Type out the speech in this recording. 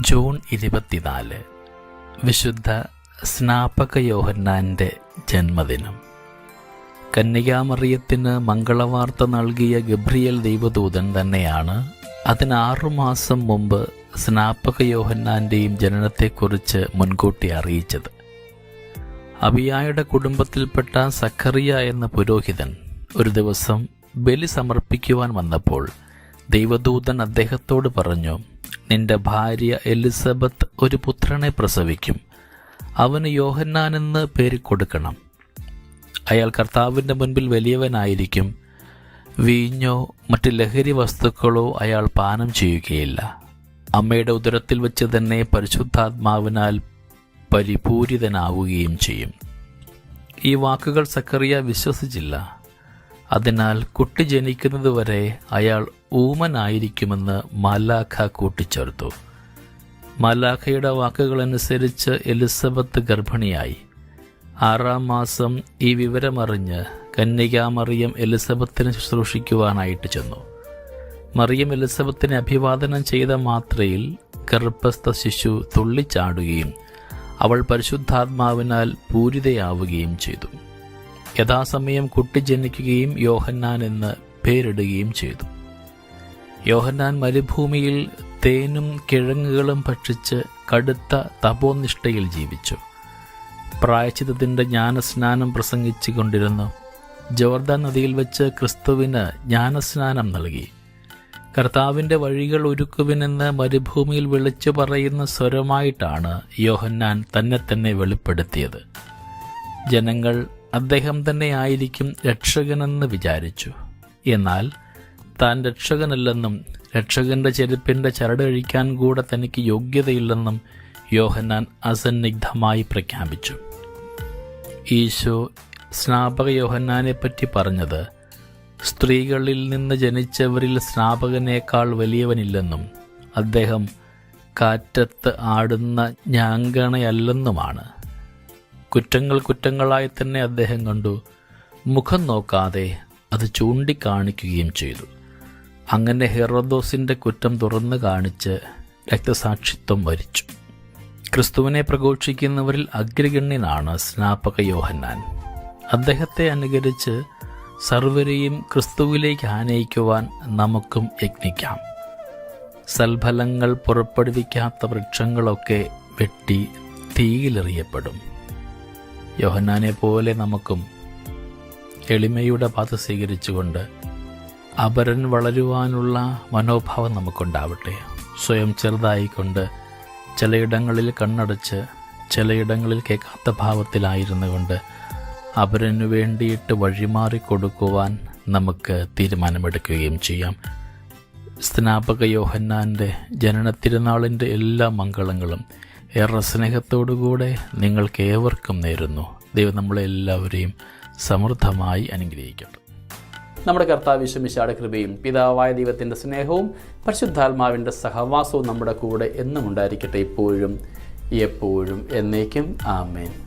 June ഇരുപത്തിനാല് വിശുദ്ധ സ്നാപക യോഹന്നാന്റെ ജന്മദിനം. കന്യകാമറിയത്തിന് മംഗളവാർത്ത നൽകിയ ഗബ്രിയൽ ദൈവദൂതൻ തന്നെയാണ് അതിന് ആറുമാസം മുമ്പ് സ്നാപക യോഹന്നാന്റെയും ജനനത്തെക്കുറിച്ച് മുൻകൂട്ടി അറിയിച്ചത്. അബിയായുടെ കുടുംബത്തിൽപ്പെട്ട സഖറിയ എന്ന പുരോഹിതൻ ഒരു ദിവസം ബലി സമർപ്പിക്കുവാൻ വന്നപ്പോൾ ദൈവദൂതൻ അദ്ദേഹത്തോട് പറഞ്ഞു നിന്റെ ഭാര്യ എലിസബത്ത് ഒരു പുത്രനെ പ്രസവിക്കും. അവന് യോഹന്നാനെന്ന് പേര് കൊടുക്കണം. അയാൾ കർത്താവിന്റെ മുൻപിൽ വലിയവനായിരിക്കും. വീഞ്ഞോ മറ്റ് ലഹരി വസ്തുക്കളോ അയാൾ പാനം ചെയ്യുകയില്ല. അമ്മയുടെ ഉദരത്തിൽ വെച്ച് തന്നെ പരിശുദ്ധാത്മാവിനാൽ പരിപൂരിതനാവുകയും ചെയ്യും. ഈ വാക്കുകൾ സക്കറിയ വിശ്വസിച്ചില്ല. അതിനാൽ കുട്ടി ജനിക്കുന്നതുവരെ അയാൾ ഊമനായിരിക്കുമെന്ന് മാലാഖ കൂട്ടിച്ചേർത്തു. മാലാഖയുടെ വാക്കുകളനുസരിച്ച് എലിസബത്ത് ഗർഭിണിയായി. ആറാം മാസം ഈ വിവരമറിഞ്ഞ് കന്യകാമറിയം എലിസബത്തിനെ ശുശ്രൂഷിക്കുവാനായിട്ട് ചെന്നു. മറിയം എലിസബത്തിനെ അഭിവാദനം ചെയ്ത മാത്രയിൽ ഗർഭസ്ഥ ശിശു തുള്ളിച്ചാടുകയും അവൾ പരിശുദ്ധാത്മാവിനാൽ പൂരിതയാവുകയും ചെയ്തു. യഥാസമയം കുട്ടി ജനിക്കുകയും യോഹന്നാൻ എന്ന് പേരിടുകയും ചെയ്തു. യോഹന്നാൻ മരുഭൂമിയിൽ തേനും കിഴങ്ങുകളും ഭക്ഷിച്ച് കടുത്ത തപോനിഷ്ഠയിൽ ജീവിച്ചു. പ്രായച്ചിതത്തിന്റെ ജ്ഞാനസ്നാനം പ്രസംഗിച്ചു കൊണ്ടിരുന്നു. ജോർദാൻ നദിയിൽ വെച്ച് ക്രിസ്തുവിന് ജ്ഞാനസ്നാനം നൽകി. കർത്താവിന്റെ വഴികൾ ഒരുക്കുവിനെന്ന് മരുഭൂമിയിൽ വിളിച്ചു പറയുന്ന സ്വരമായിട്ടാണ് യോഹന്നാൻ തന്നെ തന്നെ വെളിപ്പെടുത്തിയത്. ജനങ്ങൾ അദ്ദേഹം തന്നെ ആയിരിക്കും രക്ഷകനെന്ന് വിചാരിച്ചു. എന്നാൽ താൻ രക്ഷകനല്ലെന്നും രക്ഷകന്റെ ചെരുപ്പിന്റെ ചരട് കഴിക്കാൻ കൂടെ തനിക്ക് യോഗ്യതയില്ലെന്നും യോഹന്നാൻ അസന്നിഗ്ധമായി പ്രഖ്യാപിച്ചു. ഈശോ സ്നാപക യോഹന്നാനെപ്പറ്റി പറഞ്ഞത് സ്ത്രീകളിൽ നിന്ന് ജനിച്ചവരിൽ സ്നാപകനേക്കാൾ വലിയവനില്ലെന്നും അദ്ദേഹം കാറ്റത്ത് ആടുന്ന ഞാങ്കണയല്ലെന്നുമാണ്. കുറ്റങ്ങൾ കുറ്റങ്ങളായി തന്നെ അദ്ദേഹം കണ്ടു. മുഖം നോക്കാതെ അത് ചൂണ്ടിക്കാണിക്കുകയും ചെയ്തു. അങ്ങനെ ഹെറോദോസിന്റെ കുറ്റം തുറന്നു കാണിച്ച് രക്തസാക്ഷിത്വം വരിച്ചു. ക്രിസ്തുവിനെ പ്രഘോഷിക്കുന്നവരിൽ അഗ്രഗണ്യനാണ് സ്നാപക യോഹന്നാൻ. അദ്ദേഹത്തെ അനുകരിച്ച് സർവരെയും ക്രിസ്തുവിലേക്ക് ആനയിക്കുവാൻ നമുക്കും യജ്ഞിക്കാം. സൽഫലങ്ങൾ പുറപ്പെടുവിക്കാത്ത വൃക്ഷങ്ങളൊക്കെ വെട്ടി തീയിലെറിയപ്പെടും. യോഹന്നാനെ പോലെ നമുക്കും എളിമയുടെ പാത സ്വീകരിച്ചുകൊണ്ട് അപരൻ വളരുവാനുള്ള മനോഭാവം നമുക്കുണ്ടാവട്ടെ. സ്വയം ചെറുതായിക്കൊണ്ട് ചിലയിടങ്ങളിൽ കണ്ണടച്ച് ചിലയിടങ്ങളിൽ കേൾക്കാത്ത ഭാവത്തിലായിരുന്നു കൊണ്ട് അപരനു വേണ്ടിയിട്ട് വഴിമാറി കൊടുക്കുവാൻ നമുക്ക് തീരുമാനമെടുക്കുകയും ചെയ്യാം. സ്നാപക യോഹന്നാന്റെ ജനന തിരുനാളിന്റെ എല്ലാ മംഗളങ്ങളും ഏറെ സ്നേഹത്തോടുകൂടെ നിങ്ങൾക്ക് ഏവർക്കും നേരുന്നു. ദൈവം നമ്മളെല്ലാവരെയും സമൃദ്ധമായി അനുഗ്രഹിക്കട്ടെ. നമ്മുടെ കർത്താവ് വിശ്വമിശാടെ കൃപയും പിതാവായ ദൈവത്തിന്റെ സ്നേഹവും പരിശുദ്ധാത്മാവിന്റെ സഹവാസവും നമ്മുടെ കൂടെ എന്നും ഉണ്ടായിരിക്കട്ടെ ഇപ്പോഴും എപ്പോഴും എന്നേക്കും. ആമേൻ.